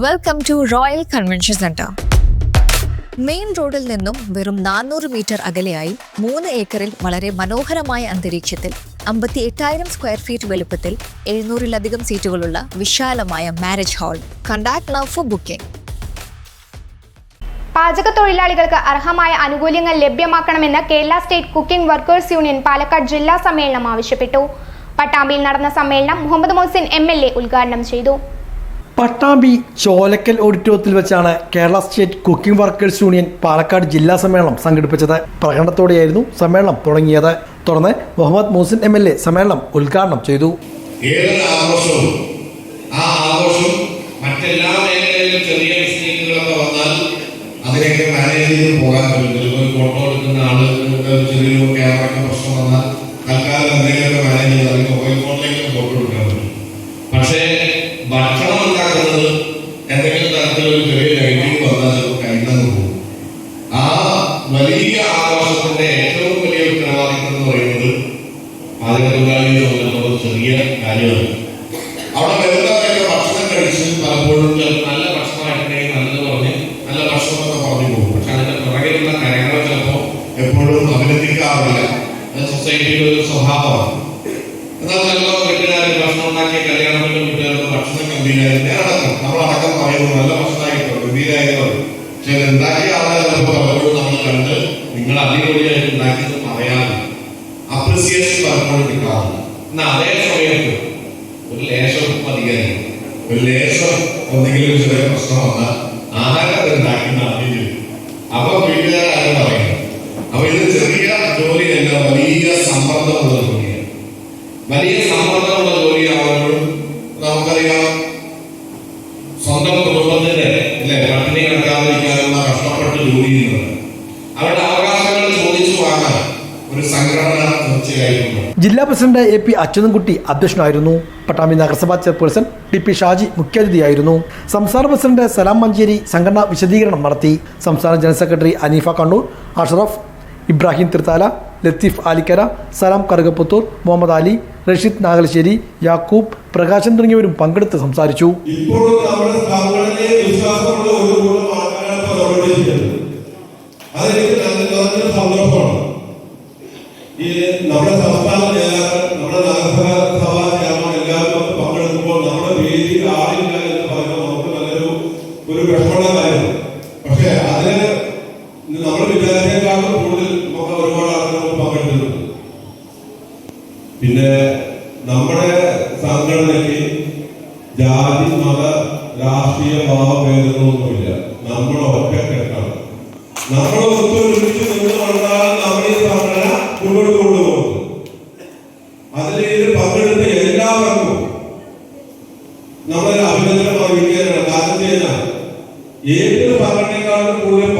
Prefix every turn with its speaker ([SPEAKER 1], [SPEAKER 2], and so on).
[SPEAKER 1] Welcome to royal convention centre main റോഡിൽ നിന്നും വെറും നാനൂറ് മീറ്റർ അകലെയായി മൂന്ന് ഏക്കറിൽ വളരെ മനോഹരമായ അന്തരീക്ഷത്തിൽ അമ്പത്തി എട്ടായിരം സ്ക്വയർ ഫീറ്റ് വലുപ്പത്തിൽ എഴുന്നൂറിലധികം സീറ്റുകളുള്ള വിശാലമായ marriage hall contact now for booking
[SPEAKER 2] പാചക തൊഴിലാളികൾക്ക് അർഹമായ ആനുകൂല്യങ്ങൾ ലഭ്യമാക്കണമെന്ന് Kerala state cooking workers union Palakkad ജില്ലാ സമ്മേളനം ആവശ്യപ്പെട്ടു. പട്ടാമ്പിയിൽ നടന്ന സമ്മേളനം Muhammad Mohsin M L A ഉദ്ഘാടനം ചെയ്തു.
[SPEAKER 3] പട്ടാമ്പി ചോലക്കൽ ഓഡിറ്റോറിയത്തിൽ വെച്ചാണ് Kerala state cooking workers union Palakkad ജില്ലാ സമ്മേളനം സംഘടിപ്പിച്ചത്. പ്രകടനത്തോടെയായിരുന്നു സമ്മേളനം തുടങ്ങിയത്. തുടർന്ന് Muhammad Moosin M L A സമ്മേളനം ഉദ്ഘാടനം ചെയ്തു.
[SPEAKER 4] ആ മറ്റെല്ലാ ചെറിയ പ്രശ്നം പക്ഷേ ഭക്ഷണം വലിയ ആഘോഷത്തിന്റെ ഏറ്റവും വലിയ ഉത്തരവാദിത്വം എന്ന് പറയുന്നത് പാചകത്തൊഴിലാളിയെ സംബന്ധിച്ചിടത്തോളം ചെറിയ കാര്യമാണ്. അവിടെ വരുന്നവരൊക്കെ ഭക്ഷണം കഴിച്ച് പലപ്പോഴും നല്ല ഭക്ഷണമായിട്ടുണ്ടെങ്കിൽ നല്ലത് പറഞ്ഞ് നല്ല ഭക്ഷണമൊക്കെ പറഞ്ഞു പോകും. പക്ഷെ അതിന്റെ പുറകിലുള്ള കാര്യങ്ങൾ ചിലപ്പോൾ എപ്പോഴും അഭിനന്ദിക്കാറില്ല. സൊസൈറ്റിയുടെ ഒരു സ്വഭാവമാണ്. എന്നാൽ ചിലപ്പോൾ വീട്ടുകാർ ഭക്ഷണം ഉണ്ടാക്കിയ കല്യാണത്തിലും വീട്ടുകാർക്ക് ഭക്ഷണം ഗംഭീരായി അടക്കം നമ്മളടക്കം പറയുന്നു നല്ല ഭക്ഷണമായിട്ടോ ഗംഭീരായി പറയും. പക്ഷെ ഉണ്ടാക്കിയ നിങ്ങൾ അടിപൊളിയായിട്ട് ഉണ്ടാക്കിയത് പറയാതെ അപ്രിസിയേഷൻ പലപ്പോഴും കിട്ടാറില്ല എന്നാൽ അതേ സമയത്ത് ഒരു ലേശം ഉപ്പ് ഒരു ലേശം എന്തെങ്കിലും ചെറിയ പ്രശ്നം വന്നാൽ ആഹാരം ഉണ്ടാക്കുന്ന അറിഞ്ഞു അപ്പൊ വീട്ടുകാരും പറയുന്നത് അപ്പൊ ഇത് ചെറിയ ജോലിയല്ല വലിയ സമ്മർദ്ദമുള്ള ജോലിയാണ്. വലിയ സമ്മർദ്ദമുള്ള ജോലിയാവുമ്പോഴും നമുക്കറിയാം സ്വന്തം കുടുംബത്തിന്റെ അല്ലെ പട്ടിണി കിടക്കാതിരിക്കാനുള്ള കഷ്ടപ്പെട്ട് ജോലി ചെയ്യുന്നത്
[SPEAKER 3] ജില്ലാ പ്രസിഡന്റ് എ പി അച്യുതൻകുട്ടി അധ്യക്ഷനായിരുന്നു. പട്ടാമ്പി നഗരസഭാ ചെയർപേഴ്സൺ ടി പി ഷാജി മുഖ്യാതിഥിയായിരുന്നു. സംസ്ഥാന പ്രസിഡന്റ് സലാം മഞ്ചേരി സംഘടനാ വിശദീകരണം നടത്തി. സംസ്ഥാന ജനറൽ സെക്രട്ടറി അനീഫ കണ്ണൂർ അഷറഫ് ഇബ്രാഹിം തിർത്താല ലത്തീഫ് ആലിക്കര സലാം കറുകപ്പുത്തൂർ മുഹമ്മദ് അലി റഷീദ് നാഗലശ്ശേരി യാക്കൂബ് പ്രകാശൻ തുടങ്ങിയവരും പങ്കെടുത്ത് സംസാരിച്ചു.
[SPEAKER 5] വിശ്വാസമുള്ള ഒരു ഇപ്പോൾ പ്രവർത്തിക്കുന്നത് അതെനിക്ക് നല്ല നല്ല സന്തോഷമാണ് ഈ നമ്മുടെ സംസ്ഥാന നമ്മുടെ നഗരസഭാ സഭാ ചെയർമാൻ എല്ലാവരും പങ്കെടുക്കുമ്പോൾ നമ്മുടെ വേദിയിൽ ആളില്ല എന്ന് പറയുമ്പോൾ നമുക്ക് നല്ലൊരു ഒരു വിഷമമുള്ള കാര്യമാണ് പക്ഷെ അതിന് നമ്മൾ വിചാരിച്ചേക്കാളും കൂടുതൽ നമുക്ക് ഒരുപാട് ആളുകൾ പങ്കെടുക്കുന്നുണ്ട് പിന്നെ നമ്മുടെ സംഘടനയ്ക്ക് ജാതി മത രാഷ്ട്രീയ ഭാവഭേദങ്ങളൊന്നുമില്ല നമ്മൾ ഒറ്റക്കെട്ടാണ്. നമ്മൾ ഒത്തൊരുമിച്ച് നിന്ന് കൊണ്ടാണ് നമ്മൾ ഈ സംഘടന മുന്നോട്ട് കൊണ്ടുപോകുന്നത് അതിൽ ഇതിൽ പങ്കെടുത്ത എല്ലാവർക്കും നമ്മളെ അഭിനന്ദനം അറിയിക്കുകയാണ് കാരണം ഏതൊരു സംഘടനയെക്കാളും കൂടുതൽ